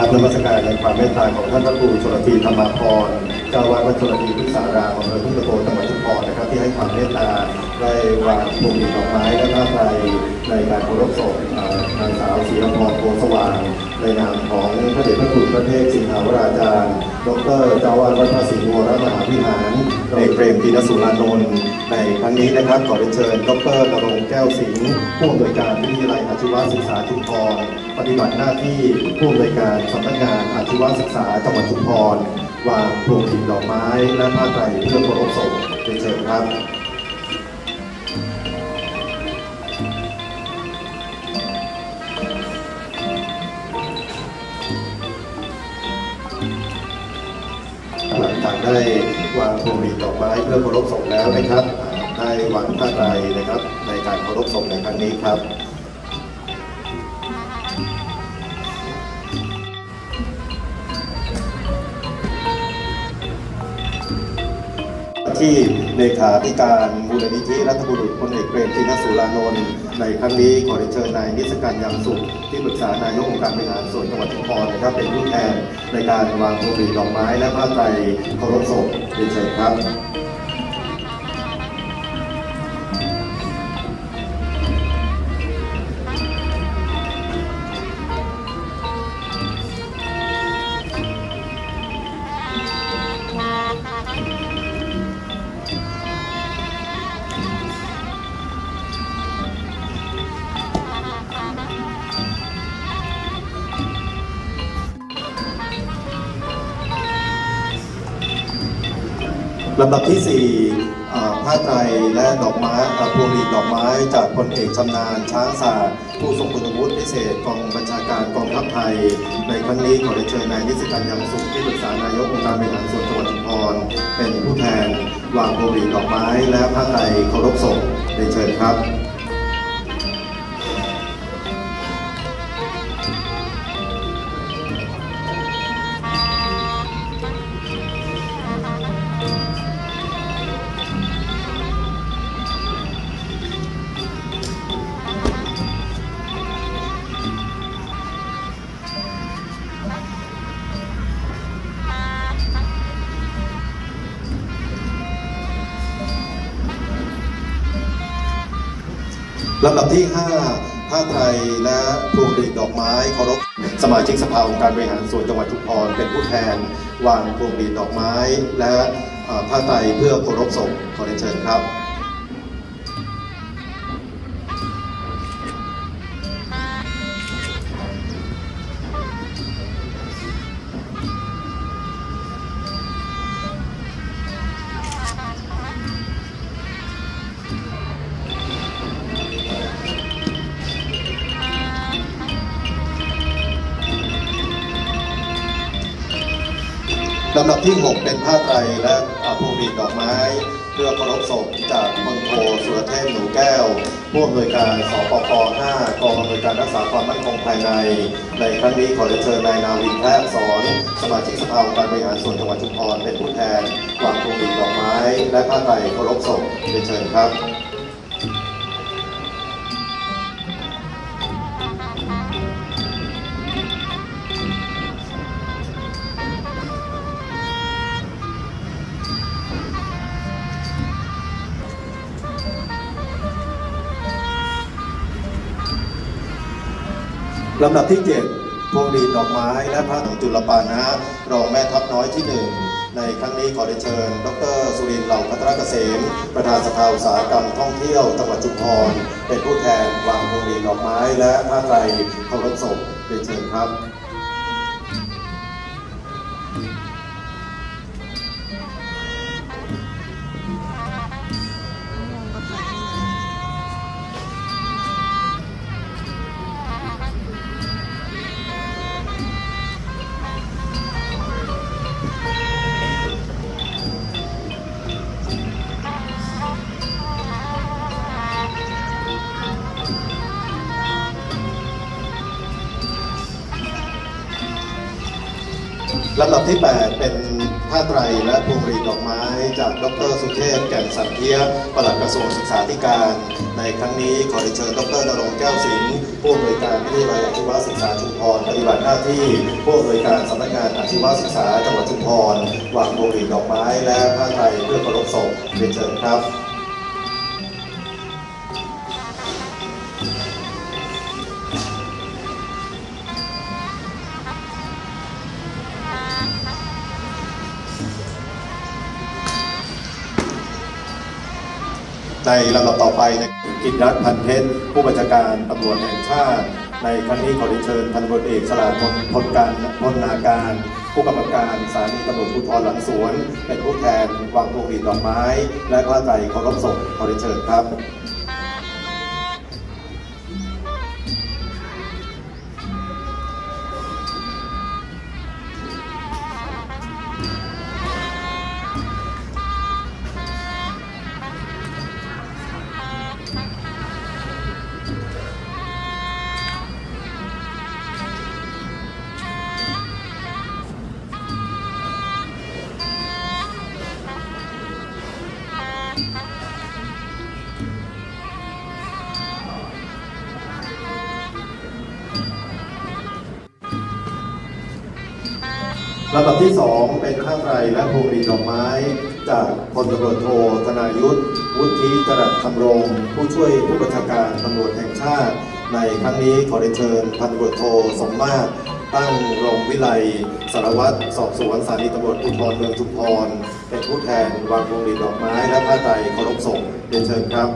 ราบนมัสการในความเมตตาของท่านพระครูชลธีธรรมาพรเจ้าอาวาสวัดชลธีพุทธสารามอำเภอทุ่งตะโกจังหวัดชุมพรนะครับที่ให้ความเมตตา ได้วางพวงหลีดดอกไม้และผ้าไตรในการเคารพศพนางสาวศรีอภรโพสว่างในนามของพระเดชพระคุณพระเทพสิงหาวราจารย์ ดรเจ้าอาวาสวัดพระศรีวรมหาวิหารเอกเปรมตินสุรานนท์ในครั้งนี้นะครับขอเรียนเชิญดรนรงค์แก้วสิงห์ผู้อำนวยการวิทยาลัยอาชีวศึกษาชุมพรปฏิบัติหน้าที่ผู้อำนวยการสำนักงานอาชีวศึกษาจังหวัดชุมพรวางพวงหลีดดอกไม้และผ้าไตรเพื่อเคารพศพเรียนเชิญครับ ได้วางพวงหรีดดอกไม้เพื่อเคารพศพแล้วนะครับ ได้วางผ้าไตรนะครับ ในการเคารพศพในครั้งนี้ครับ ที่เลขาธิการมูลนิธิรัฐบุรุษพลเอกเปรมตินสุรานนท์ในครั้งนี้ขอเรียนเชิญนายนิสการยังสุข ที่ปรึกษานายกองค์การบริหารส่วนจังหวัดชุมพรนะครับเป็นผู้แทนในการวางพวงหลีดดอกไม้และผ้าไตรเคารพศพเรียนเชิญครับ ลำดับที่4อ่ผ้าไตรและดอกไม้พวงหลีดดอกไม้จากพลเอกชำนาญช้างศาสตร์ผู้ทรงคุณวุฒิพิเศษกองบัญชาการกองทัพไทย ในครั้งนี้ขอเรียนเชิญนายนิสิการยังสุขที่ปรึกษานายกองค์การบริหารส่วนจังหวัดชุมพรเป็นผู้แทนวางพวงหลีดดอกไม้และผ้าไตรเคารพศพเรียนเชิญครับ ลำดับที่5ผ้าไทยและพวงหรีดดอกไม้เคารพสมาชิกสภาองค์การบริหารส่วนจังหวัดชุมพรเป็นผู้แทนวางพวงหรีดดอกไม้ และผ้าไตรเพื่อเคารพศพขอเรียนเชิญครับ ลำดับที่ 6 เป็นผ้าไตรและอาพวงหลีดดอกไม้เพื่อเคารพศพจากพลโทสุรเทพหนูแก้ว ผู้อำนวยการสปป5กองอำนวยการรักษาความมั่นคงภายใน ในครั้งนี้ขอเรียนเชิญนายนาวินแพทย์สอน สมาชิกสภาองค์การบริหารส่วนจังหวัดชุมพรเป็นผู้แทนวางพวงหลีดดอกไม้ และผ้าไตรเคารพศพเรียนเชิญครับ ลำดับที่ 7 พวงหรีดดอกไม้และพระจุลปานะรองแม่ทัพน้อยที่หนึ่งในครั้งนี้ขอเรียนเชิญ ดรสุรินทร์เหล่าพัทรเกษม ประธานสภาอุตสาหกรรมท่องเที่ยวจังหวัดชุมพรเป็นผู้แทนวางพวงหรีดดอกไม้และผ้าไตรเคารพศพเรียนเชิญครับ ลำดับที่ 8 เป็นผ้าไตรและพวงหรีดดอกไม้จากดรสุเทพแก่นสันเทียปลัดกระทรวงศึกษาธิการ ในครั้งนี้ขอเรียนเชิญดรนรงแก้วสิงห์ผู้อำนวยการวิทยาลัยอาชีวศึกษาชุมพรปฏิบัติหน้าที่ผู้อำนวยการสำนักงานอาชีวศึกษาจังหวัดชุมพรวางพวงหรีดดอกไม้และผ้าไตรเพื่อเคารพศพเรียนเชิญครับ ในลำดับต่อไปในกิจรัตพันเพชรผู้บัญชาการตำรวจแห่งชาติ ในครั้งนี้ขอเรียนเชิญพันตำรวจเอกสลาพลพลการพลนาการ ผู้กำกับการสถานีตำรวจภูธรหลังสวน เป็นผู้แทนวางพวงหรีดดอกไม้ และผ้าไตรเคารพศพขอเรียนเชิญครับ ลำดับที่ 2 เป็นข้าไตรและพวงหรีดดอกไม้ จากพลตำรวจโทธนายุทธวุฒิจรัสธรรมรงผู้ช่วยผู้บัญชาการตำรวจแห่งชาติ ในครั้งนี้ขอเรียนเชิญพันตำรวจโทสมมาตรตั้งรงวิไลสารวัตรสอบสวนสถานีตำรวจภูธรเมืองชุมพรเป็นผู้แทนวางพวงหรีดดอกไม้และผ้าไตรเคารพศพเรียนเชิญครับ